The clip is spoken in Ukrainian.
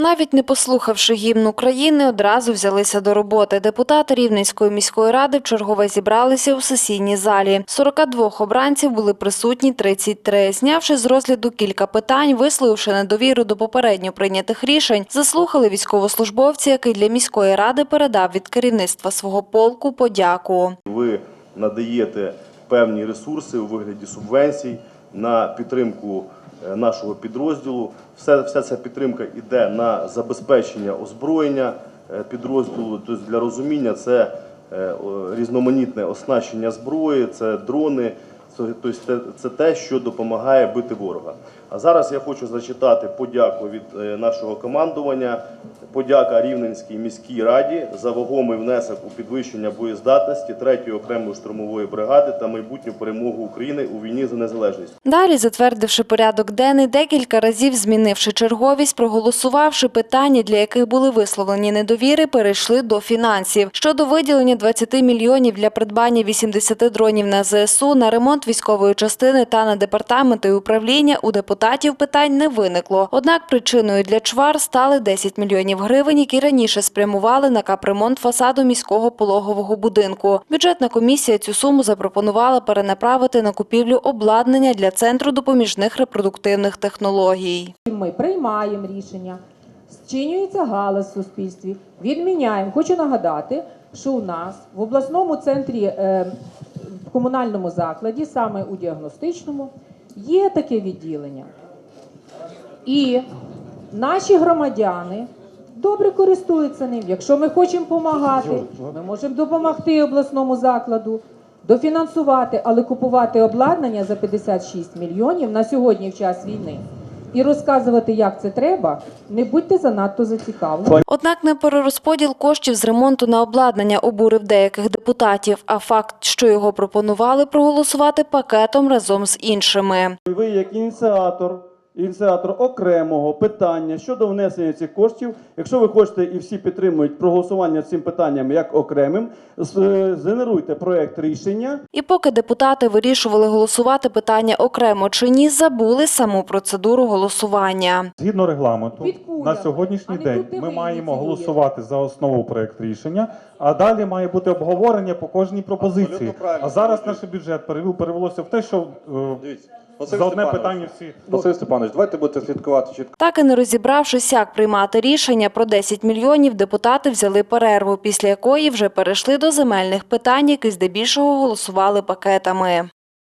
Навіть не послухавши гімн України, одразу взялися до роботи. Депутати Рівненської міської ради вчергове зібралися у сесійній залі. 42 обранців були присутні 33. Знявши з розгляду кілька питань, висловивши недовіру до попередньо прийнятих рішень, заслухали військовослужбовці, який для міської ради передав від керівництва свого полку подяку. Ви надаєте певні ресурси у вигляді субвенцій на підтримку е, нашого підрозділу. Вся ця підтримка йде на забезпечення озброєння е, підрозділу. Тобто для розуміння це е, різноманітне оснащення зброї, це дрони. Тобто це, це те, що допомагає бити ворога. А зараз я хочу зачитати подяку від е, нашого командування. Подяка Рівненській міській раді за вагомий внесок у підвищення боєздатності 3-ї окремої штурмової бригади та майбутню перемогу України у війні за незалежність. Далі, затвердивши порядок денний, декілька разів змінивши черговість, проголосувавши питання, для яких були висловлені недовіри, перейшли до фінансів. Щодо виділення 20 мільйонів для придбання 80 дронів на ЗСУ, на ремонт військової частини та на департаменти управління у депутатів питань не виникло. Однак причиною для чвар стали 10 мільйонів гривень, які раніше спрямували на капремонт фасаду міського пологового будинку. Бюджетна комісія цю суму запропонувала перенаправити на купівлю обладнання для центру допоміжних репродуктивних технологій. Ми приймаємо рішення, зчинюється галас в суспільстві, відміняємо. Хочу нагадати, що у нас в обласному центрі, е, в комунальному закладі, саме у діагностичному, є таке відділення. І наші громадяни добре користуються ним. Якщо ми хочемо допомагати, ми можемо допомогти обласному закладу, дофінансувати, але купувати обладнання за 56 мільйонів на сьогодні в час війни. І розказувати, як це треба, не будьте занадто зацікавлені. Однак не перерозподіл коштів з ремонту на обладнання обурив деяких депутатів, а факт, що його пропонували проголосувати пакетом разом з іншими. Ви як ініціатор, ініціатор окремого питання щодо внесення цих коштів, якщо ви хочете і всі підтримують проголосування цим питанням як окремим, з- згенеруйте проект рішення. І поки депутати вирішували голосувати питання окремо чи ні, забули саму процедуру голосування. Згідно регламенту, на сьогоднішній день ми маємо голосувати за основу проект рішення, а далі має бути обговорення по кожній пропозиції. А зараз наш бюджет перевелося в те, що е, Дивіться, за одне питання всі Василь Степанович, давайте будете слідкувати чітко. Так і не розібравшись, як приймати рішення про 10 мільйонів, депутати взяли перерву, після якої вже перейшли до земельних питань, які здебільшого голосували пакетами.